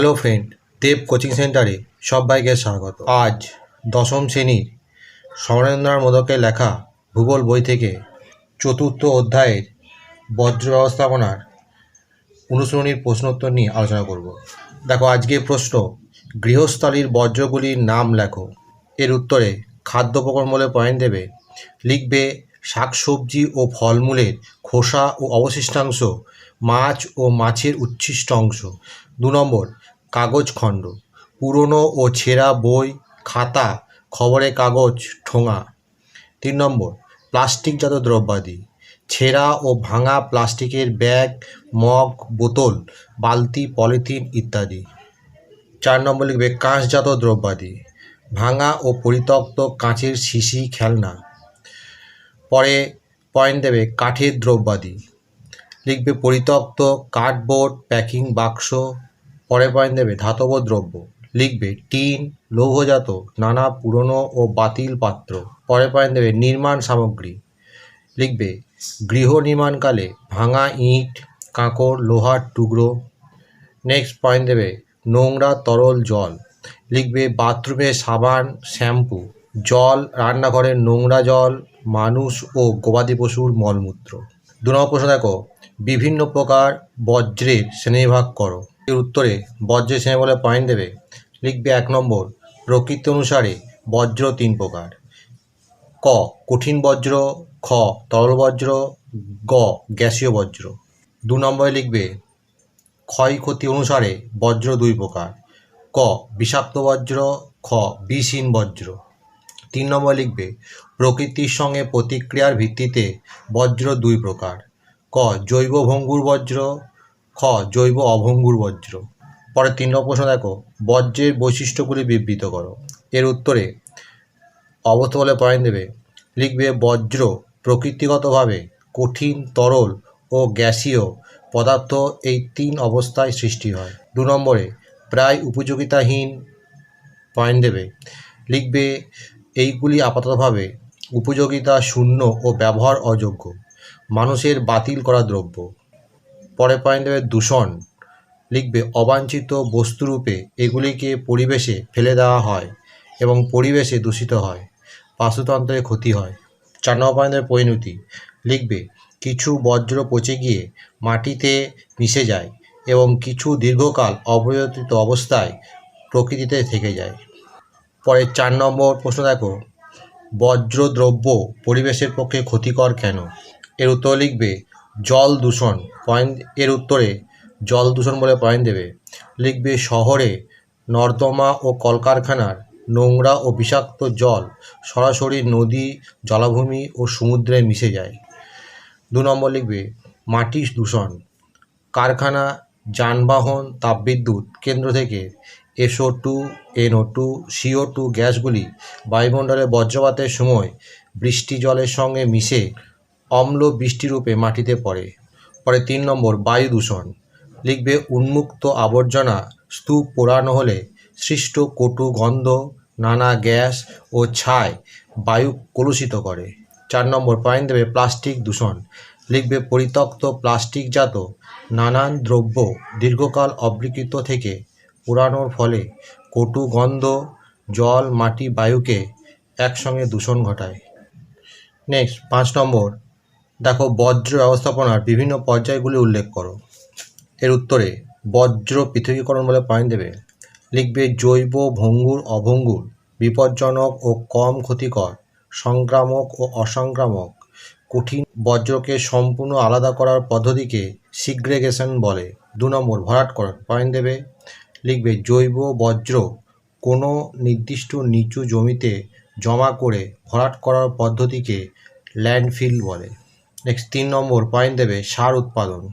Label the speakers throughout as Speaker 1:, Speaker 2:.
Speaker 1: Hello friend দেব coaching সেন্টারে সবাইকে স্বাগত। আজ দশম শ্রেণির সমরেন্দ্রনাথ মোদকের লেখা ভূগোল বই থেকে চতুর্থ অধ্যায়ের বজ্র ব্যবস্থাপনার অনুসরণীর প্রশ্নোত্তর নিয়ে আলোচনা করব। দেখো, আজকে প্রশ্ন, গৃহস্থলীর বজ্রগুলির নাম লেখো। এর উত্তরে খাদ্য বলে পয়েন্ট দেবে, লিখবে শাকসবজি ও ফলমূলের খোসা ও অবশিষ্টাংশ, মাছ ও মাছের উচ্ছিষ্ট অংশ। দু নম্বর কাগজ খণ্ড। পুরনো ও ছেঁড়া বই, খাতা, খবরের কাগজ, ঠোঙা। তিন নম্বর, প্লাস্টিকজাত দ্রব্যাদি। ছেঁড়া ও ভাঙা প্লাস্টিকের ব্যাগ, মগ, বোতল, বালতি, পলিথিন ইত্যাদি। চার নম্বর লিখবে, কাঁচজাত দ্রব্যাদি। ভাঙা ও পরিত্যক্ত কাঁচের শিশি, খেলনা। পরে পয়েন্ট দেবে, কাঠের দ্রব্যাদি। লিখবে, পরিত্যক্ত কার্ডবোর্ড, প্যাকিং বাক্স পরে পয়েন্ট দেবে ধাতব দ্রব্য। লিখবে টিন, লৌহজাত, নানা পুরনো ও বাতিল পাত্র। পরে পয়েন্ট দেবে নির্মাণ সামগ্রী। লিখবে গৃহ নির্মাণকালে ভাঙা ইট কাঁকড় লোহার টুকরো। নেক্সট পয়েন্ট দেবে নোংরা তরল জল। লিখবে বাথরুমে সাবান, শ্যাম্পু, জল রান্নাঘরের নোংরা জল, মানুষ ও গবাদি পশুর মলমূত্র। দু নম্বর প্রশ্ন দেখো, বিভিন্ন প্রকার বজ্রের শ্রেণীবিভাগ করো। এর উত্তরে বজ্র শ্রেণি বলে পয়েন্ট দেবে। লিখবে এক নম্বর, প্রকৃতি অনুসারে বজ্র তিন প্রকার। ক, কঠিন বজ্র, খ, তরল বজ্র, গ, গ্যাসীয় বজ্র। দু নম্বরে লিখবে ক্ষয়ক্ষতি অনুসারে বজ্র দুই প্রকার। ক, বিষাক্ত বজ্র, খ, বিষহীন বজ্র। তিন নম্বর লিখবে, প্রকৃতির সঙ্গে প্রতিক্রিয়ার ভিত্তিতে বজ্র দুই প্রকার। ক, জৈব ভঙ্গুর বজ্র খ, জৈব অভঙ্গুর বজ্র পরে তিন নম্বর প্রশ্ন দেখো বজ্রের বৈশিষ্ট্যগুলি বিবৃত করো। এর উত্তরে অবস্থা বলে পয়েন্ট দেবে, লিখবে বজ্র প্রকৃতিগতভাবে কঠিন, তরল ও গ্যাসীয় পদার্থ এই তিন অবস্থায় সৃষ্টি হয়। দু নম্বরে, প্রায় উপযোগিতাহীন পয়েন্ট দেবে, লিখবে এইগুলি আপাততভাবে উপযোগিতা শূন্য ও ব্যবহার অযোগ্য। মানুষের বাতিল করা দ্রব্য। পরে পয়েন্ট দেবে দূষণ লিখবে অবাঞ্ছিত বস্তুরূপে এগুলিকে পরিবেশে ফেলে দেওয়া হয় এবং পরিবেশে দূষিত হয়, বাস্তুতন্ত্রের ক্ষতি হয়। চার নম্বর পয়েন্টের পরিণতি লিখবে, কিছু বজ্র পচে গিয়ে মাটিতে মিশে যায় এবং কিছু দীর্ঘকাল অপরিবর্তিত অবস্থায় প্রকৃতিতে থেকে যায়। পরে চার নম্বর প্রশ্ন দেখো বজ্র দ্রব্য পরিবেশের পক্ষে ক্ষতিকর কেন? এর উত্তর লিখবে জল দূষণ পয়েন্ট এর উত্তরে জল দূষণ বলে পয়েন্ট দেবে। লিখবে শহরে নর্দমা ও কলকারখানার নোংরা ও বিষাক্ত জল সরাসরি নদী, জলাভূমি ও সমুদ্রে মিশে যায়। দু নম্বর লিখবে মাটি দূষণ। কারখানা, যানবাহন, তাপবিদ্যুৎ কেন্দ্র থেকে SO two NO two CO two গ্যাসগুলি বায়ুমণ্ডলে বজ্রপাতের সময় বৃষ্টি জলের সঙ্গে মিশে অম্ল বৃষ্টিরূপে মাটিতে পড়ে। পরে তিন নম্বর, বায়ু দূষণ। লিখবে, উন্মুক্ত আবর্জনা, স্তূপ পোড়ানো হলে সৃষ্ট কটু গন্ধ, নানা গ্যাস ও ছাই বায়ু কলুষিত করে। চার নম্বর পয়েন্ট দেবে প্লাস্টিক দূষণ। লিখবে, পরিত্যক্ত প্লাস্টিকজাত নানান দ্রব্য দীর্ঘকাল অবৃকৃত থেকে পোড়ানোর ফলে কটু গন্ধ, জল, মাটি, বায়ুকে একসঙ্গে দূষণ ঘটায়। নেক্সট, পাঁচ নম্বর দেখো, বজ্র ব্যবস্থাপনার বিভিন্ন পর্যায়গুলি উল্লেখ করো। এর উত্তরে, বজ্র পৃথকীকরণ বলে পয়েন্ট দেবে। লিখবে, জৈব ভঙ্গুর, অভঙ্গুর, বিপজ্জনক ও কম ক্ষতিকর, সংক্রামক ও অসংক্রামক, কঠিন বজ্রকে সম্পূর্ণ আলাদা করার পদ্ধতিকে সিগ্রেগেশন বলে। দু নম্বর, ভরাট ভরাটকরণ পয়েন্ট দেবে। লিখবে, জৈব বজ্র কোনো নির্দিষ্ট নিচু জমিতে জমা করে ভরাট করার পদ্ধতিকে ল্যান্ডফিল বলে। নেক্সট তিন নম্বর পয়েন্ট দেবে সার উৎপাদন।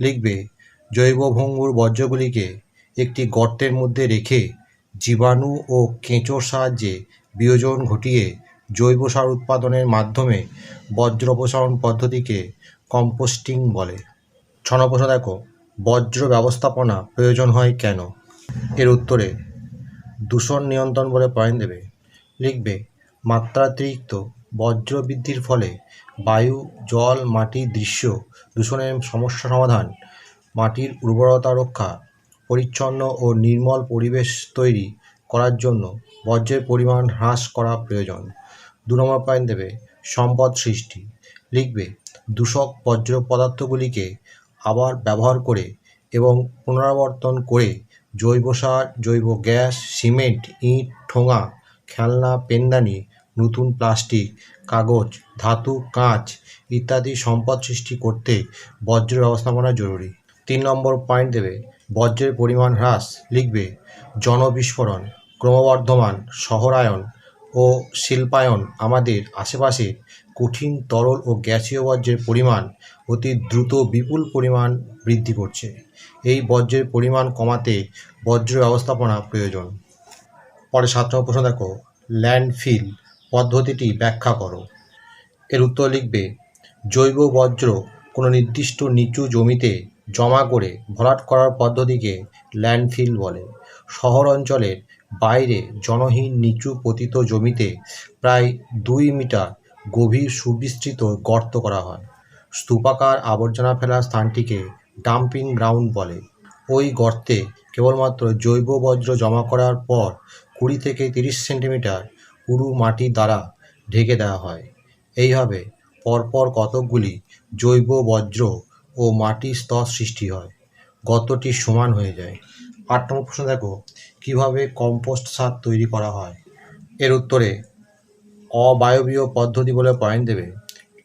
Speaker 1: লিখবে জৈব ভঙ্গুর বর্জ্যগুলিকে একটি গর্তের মধ্যে রেখে জীবাণু ও কেঁচোর সাহায্যে বিয়োজন ঘটিয়ে জৈব সার উৎপাদনের মাধ্যমে বজ্র অপসারণ পদ্ধতিকে কম্পোস্টিং বলে। ছ নম্বর দেখো, বজ্র ব্যবস্থাপনা প্রয়োজন হয় কেন? এর উত্তরে দূষণ নিয়ন্ত্রণ বলে পয়েন্ট দেবে। লিখবে মাত্রাতিরিক্ত বজ্র বৃদ্ধির ফলে বায়ু, জল, মাটি, দৃশ্য দূষণের সমস্যা সমাধান, মাটির উর্বরতা রক্ষা, পরিচ্ছন্ন ও নির্মল পরিবেশ তৈরি করার জন্য বর্জ্যের পরিমাণ হ্রাস করা প্রয়োজন। দু নম্বর পয়েন্ট দেবে সম্পদ সৃষ্টি। লিখবে, দূষক বর্জ্য পদার্থগুলিকে আবার ব্যবহার করে এবং পুনরাবর্তন করে জৈব সার, জৈব গ্যাস, সিমেন্ট, ইট, ঠোঙা, খেলনা, পেনদানি নতুন প্লাস্টিক, কাগজ, ধাতু, কাঁচ ইত্যাদি সম্পদ সৃষ্টি করতে বর্জ্য ব্যবস্থাপনা জরুরি। তিন নম্বর পয়েন্ট দেবে বর্জ্যের পরিমাণ হ্রাস। লিখবে, জনবিস্ফোরণ, ক্রমবর্ধমান শহরায়ন ও শিল্পায়ন আমাদের আশেপাশে কঠিন, তরল ও গ্যাসীয় বর্জ্যের পরিমাণ অতি দ্রুত বিপুল পরিমাণ বৃদ্ধি করছে। এই বর্জ্যের পরিমাণ কমাতে বর্জ্য ব্যবস্থাপনা প্রয়োজন। পরে সাত নম্বর প্রশ্ন দেখো ল্যান্ডফিল পদ্ধতিটি ব্যাখ্যা করো। এর উত্তর লিখবে, জৈব বর্জ্য কোনো নির্দিষ্ট নিচু জমিতে জমা করে ভরাট করার পদ্ধতিকে ল্যান্ডফিল বলে। শহর অঞ্চলের বাইরে জনহীন নিচু পতিত জমিতে প্রায় দুই মিটার গভীর সুবিস্তৃত গর্ত করা হয়। স্তূপাকার আবর্জনা ফেলার স্থানটিকে ডাম্পিং গ্রাউন্ড বলে। ওই গর্তে কেবলমাত্র জৈব বর্জ্য জমা করার পর কুড়ি থেকে তিরিশ সেন্টিমিটার পুরু মাটি দ্বারা ঢেকে দেওয়া হয়। এইভাবে পরপর কতকগুলি জৈব, বর্জ্য ও মাটির স্তর সৃষ্টি হয়। গতটি সমান হয়ে যায়। আট নম্বর প্রশ্ন দেখো, কীভাবে কম্পোস্ট সার তৈরি করা হয়? এর উত্তরে অবায়বীয় পদ্ধতি বলে পয়েন্ট দেবে।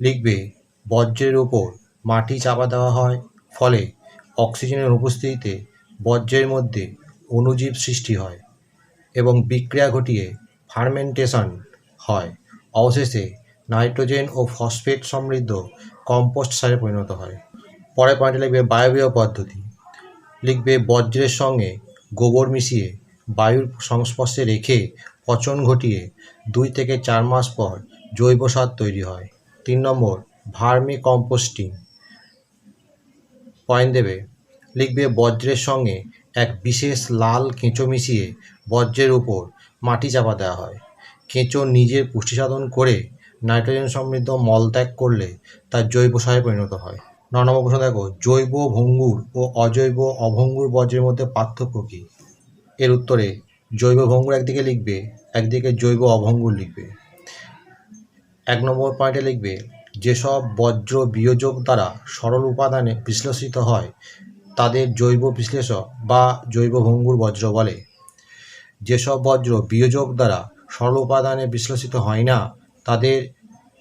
Speaker 1: লিখবে, বর্জ্যের ওপর মাটি চাপা দেওয়া হয়, ফলে অক্সিজেনের উপস্থিতিতে বর্জ্যের মধ্যে অণুজীব সৃষ্টি হয় এবং বিক্রিয়া ঘটিয়ে ফার্মেন্টেশন হয়। অবশেষে নাইট্রোজেন ও ফসফেট সমৃদ্ধ কম্পোস্ট সারে পরিণত হয়। পরের পয়েন্টে লিখবে বায়বীয় পদ্ধতি। লিখবে বজ্রের সঙ্গে গোবর মিশিয়ে বায়ুর সংস্পর্শে রেখে পচন ঘটিয়ে দুই থেকে চার মাস পর জৈব সার তৈরি হয়। তিন নম্বর, ভার্মি কম্পোস্টিং। পয়েন্ট দেবে, লিখবে বজ্রের সঙ্গে এক বিশেষ লাল কেঁচো মিশিয়ে বজ্রের উপর মাটি চাপা দেওয়া হয়। কেঁচো নিজের পুষ্টি সাধন করে নাইট্রোজেন সমৃদ্ধ মল ত্যাগ করলে তা জৈব সারে পরিণত হয়। ন নম্বর প্রশ্ন দেখো, জৈব ভঙ্গুর ও অজৈব অভঙ্গুর বজ্রের মধ্যে পার্থক্য কী? এর উত্তরে জৈব ভঙ্গুর একদিকে লিখবে, একদিকে জৈব অভঙ্গুর লিখবে। এক নম্বর পয়েন্টে লিখবে, যেসব বজ্র বিয়োজক দ্বারা সরল উপাদানে বিশ্লেষিত হয়, তাদের জৈব বিশ্লেষক বা জৈব ভঙ্গুর বজ্র বলে। যেসব বজ্র বিয়োজক দ্বারা সরল উপাদানে বিশ্লেষিত হয় না, তাদের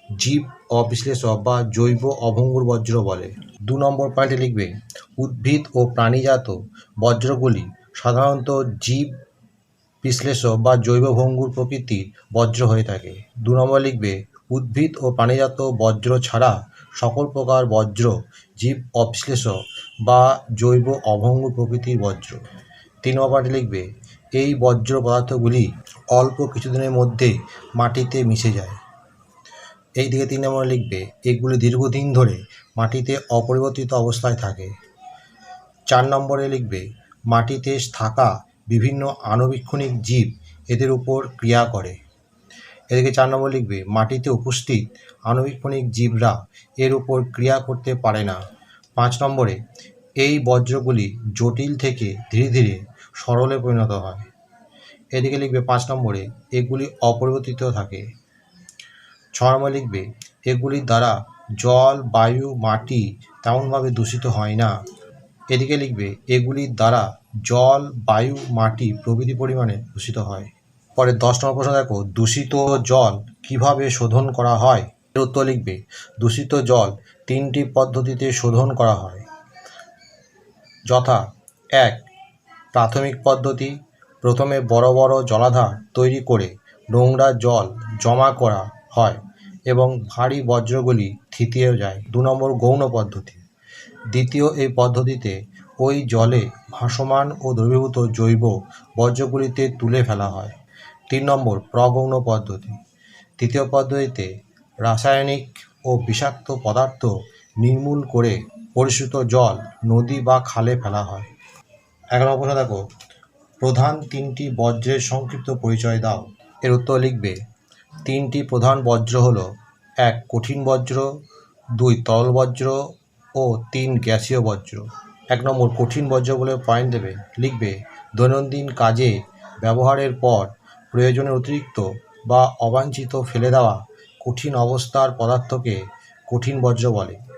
Speaker 1: জীব অবিশ্লেষক বা জৈব অভঙ্গুর বজ্র বলে। দু নম্বর পয়েন্টে লিখবে, উদ্ভিদ ও প্রাণীজাত বজ্রগুলি সাধারণত জীব বিশ্লেষক বা জৈব ভঙ্গুর প্রকৃতির বজ্র হয়ে থাকে। দু নম্বর লিখবে, উদ্ভিদ ও প্রাণীজাত বজ্র ছাড়া সকল প্রকার বজ্র জীব অবিশ্লেষক বা জৈব অভঙ্গুর প্রকৃতির বজ্র তিন নম্বর লিখবে এই বজ্র পদার্থগুলি অল্প কিছুদিনের মধ্যে মাটিতে মিশে যায়। এই দিকে তিন নম্বরে লিখবে, এগুলি দীর্ঘদিন ধরে মাটিতে অপরিবর্তিত অবস্থায় থাকে। চার নম্বরে লিখবে, মাটিতে থাকা বিভিন্ন আণুবীক্ষণিক জীব এদের উপর ক্রিয়া করে। এদিকে চার নম্বর লিখবে, মাটিতে উপস্থিত আণুবীক্ষণিক জীবরা এর উপর ক্রিয়া করতে পারে না। পাঁচ নম্বরে এই বজ্রগুলি জটিল থেকে ধীরে ধীরে সরলে পরিণত হয়। এদিকে লিখবে পাঁচ নম্বরে, এগুলি অপরিবর্তিত থাকে। ছ নম্বরে লিখবে এগুলির দ্বারা জল, বায়ু, মাটি তেমনভাবে দূষিত হয় না। এদিকে লিখবে এগুলির দ্বারা জল, বায়ু, মাটি প্রভৃতি পরিমাণে দূষিত হয়। পরে দশ নম্বর প্রশ্ন দেখো, দূষিত জল কীভাবে শোধন করা হয়? এর উত্তর লিখবে, দূষিত জল তিনটি পদ্ধতিতে শোধন করা হয়। যথা। এক, প্রাথমিক পদ্ধতি। প্রথমে বড় বড় জলাধার তৈরি করে নোংরা জল জমা করা হয় এবং ভারী বজ্রগুলি থিতিয়ে যায়। দু নম্বর গৌণ পদ্ধতি। দ্বিতীয় এই পদ্ধতিতে ওই জলে ভাসমান ও দ্রবীভূত জৈব বর্জ্যগুলিতে তুলে ফেলা হয়। তিন নম্বর প্রগৌণ পদ্ধতি। তৃতীয় পদ্ধতিতে রাসায়নিক ও বিষাক্ত পদার্থ নির্মূল করে পরিশ্রুত জল নদী বা খালে ফেলা হয়। নম্বর প্রশ্ন দেখো, প্রধান তিনটি বজ্রের সংক্ষিপ্ত পরিচয় দাও। এর উত্তর লিখবে, তিনটি প্রধান বজ্র হল এক কঠিন বজ্র, দুই তরল বজ্র ও তিন গ্যাসীয় বজ্র। এক নম্বর কঠিন বজ্র বলে পয়েন্ট দেবে, লিখবে, দৈনন্দিন কাজে ব্যবহারের পর প্রয়োজনের অতিরিক্ত বা অবাঞ্ছিত ফেলে দেওয়া কঠিন অবস্থার পদার্থকে কঠিন বজ্র বলে।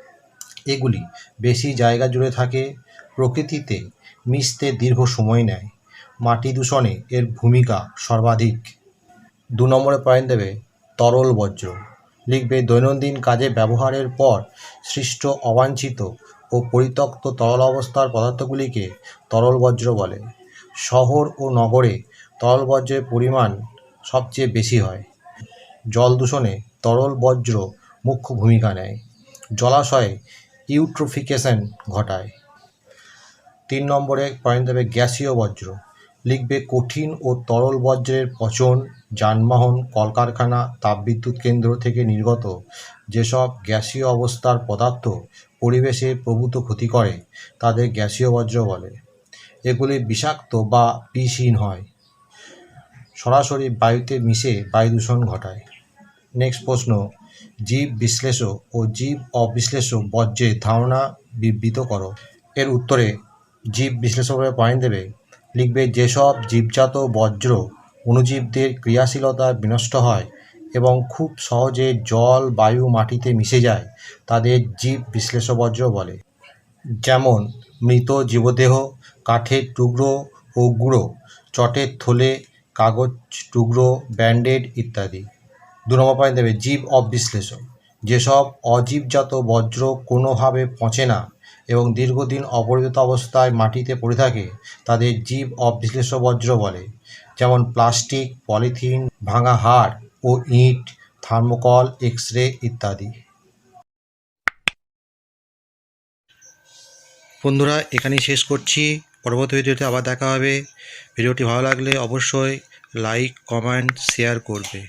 Speaker 1: এগুলি বেশি জায়গা জুড়ে থাকে, প্রকৃতিতে মিশতে দীর্ঘ সময় নেয়। মাটি দূষণে এর ভূমিকা সর্বাধিক। দু নম্বরে পয়েন্ট দেবে তরল বর্জ্য। লিখবে, দৈনন্দিন কাজে ব্যবহারের পর সৃষ্ট অবাঞ্ছিত ও পরিত্যক্ত তরল অবস্থার পদার্থগুলিকে তরল বর্জ্য বলে। শহর ও নগরে তরল বর্জ্যের পরিমাণ সবচেয়ে বেশি হয়। জল দূষণে তরল বর্জ্য মুখ্য ভূমিকা নেয়। জলাশয়ে ইউট্রোফিকেশন ঘটায়। তিন নম্বরে পয়েন্ট দেবে গ্যাসীয় বজ্র। লিখবে কঠিন ও তরল বজ্রের পচন, যানবাহন, কলকারখানা, তাপবিদ্যুৎ কেন্দ্র থেকে নির্গত, যেসব গ্যাসীয় অবস্থার পদার্থ পরিবেশে প্রভূত ক্ষতি করে, তাদের গ্যাসীয় বজ্র বলে। এগুলি বিষাক্ত বা বিষহীন হয়। সরাসরি বায়ুতে মিশে বায়ু দূষণ ঘটায়। নেক্সট প্রশ্ন জীব বিশ্লেষক ও জীব অবিশ্লেষক বর্জ্যের ধারণা বিবৃত করো। এর উত্তরে, জীব বিশ্লেষকের পয়েন্ট দেবে, লিখবে যেসব জীবজাত বজ্র অণুজীবদের ক্রিয়াশীলতা বিনষ্ট হয় এবং খুব সহজে জল, বায়ু, মাটিতে মিশে যায়, তাদের জীব বিশ্লেষ বজ্র বলে। যেমন, মৃত জীবদেহ, কাঠের টুকরো ও গুঁড়ো, চটের থলে, কাগজ টুকরো, ব্যান্ডেড ইত্যাদি। দু নম্বর পয়েন্ট দেবে জীব অবিশ্লেষণ যেসব অজীবজাত বজ্র কোনোভাবে পচে না এবং দীর্ঘদিন অপরিহিত অবস্থায় মাটিতে পড়ে থাকে, তাদের জীব অবিশ্লেষ বজ্র বলে। যেমন প্লাস্টিক, পলিথিন, ভাঙা হাড় ও ইট, থার্মোকল এক্স রে ইত্যাদি। বন্ধুরা, এখানেই শেষ করছি। পরবর্তী ভিডিওতে আবার দেখা হবে। ভিডিওটি ভালো লাগলে অবশ্যই লাইক, কমেন্ট, শেয়ার করবে।